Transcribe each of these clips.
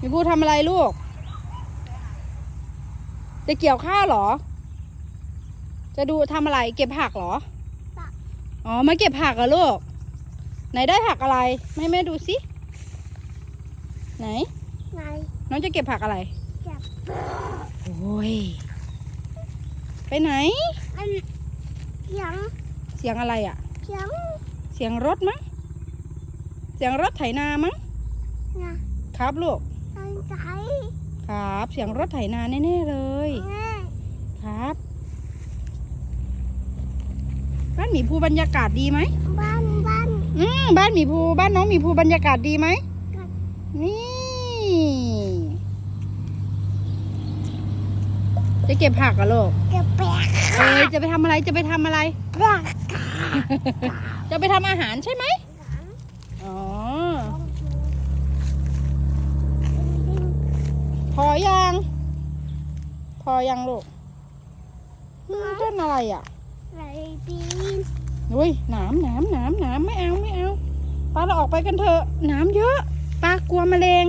มีผู้ทำอะไรลูก จะเกี่ยวข้าวเหรอ จะดูทำอะไร เก็บผักเหรอ อ๋อ มาเก็บผักเหรอลูก ไหนได้ผักอะไรแม่แม่ดูสิ ไหนไงน้องจะเก็บผักอะไร เก็บโอ้ย ไปไหน อันเสียงเสียงอะไรอะ่ะ เสียงเสียงรถมั้ง เสียงรถไถนามั้ง นะครับลูก ตั้งใจครับ เสียงรถไถนาแน่ๆเลยแม่ครับ บ้านหมีภูบรรยากาศดีไหม บ้านบ้านอืมบ้านหมีภูบ้านน้องหมีภูบรรยากาศดีไหมครับนี่ จะเก็บผักเหรอะลูกเก็บแปะเอ้ยจะไปทำอะไรจะไปทำอะไร แปะจะไปทำอาหารใช่ไหมอ๋อ พ อยัง พอยังลูกอืมต้นอะไรอะไหลปีนอุ้ยหนามหนามหนามหนามไม่เอาไม่เอาปลาเราออกไปกันเถอะหนามเยอะปลากลัวแมลง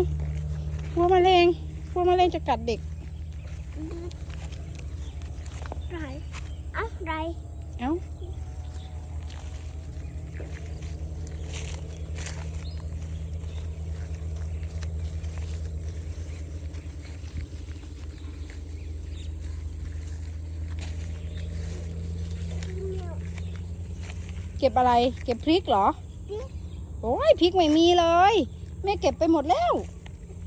กลัวแมลงกลัวแมลงจะกัดเด็ก ไหลอะไหล เอ้า เก็บอะไร เก็บพริกเหรอ โอ้ยพริกไม่มีเลย แม่เก็บไปหมดแล้วเก็บ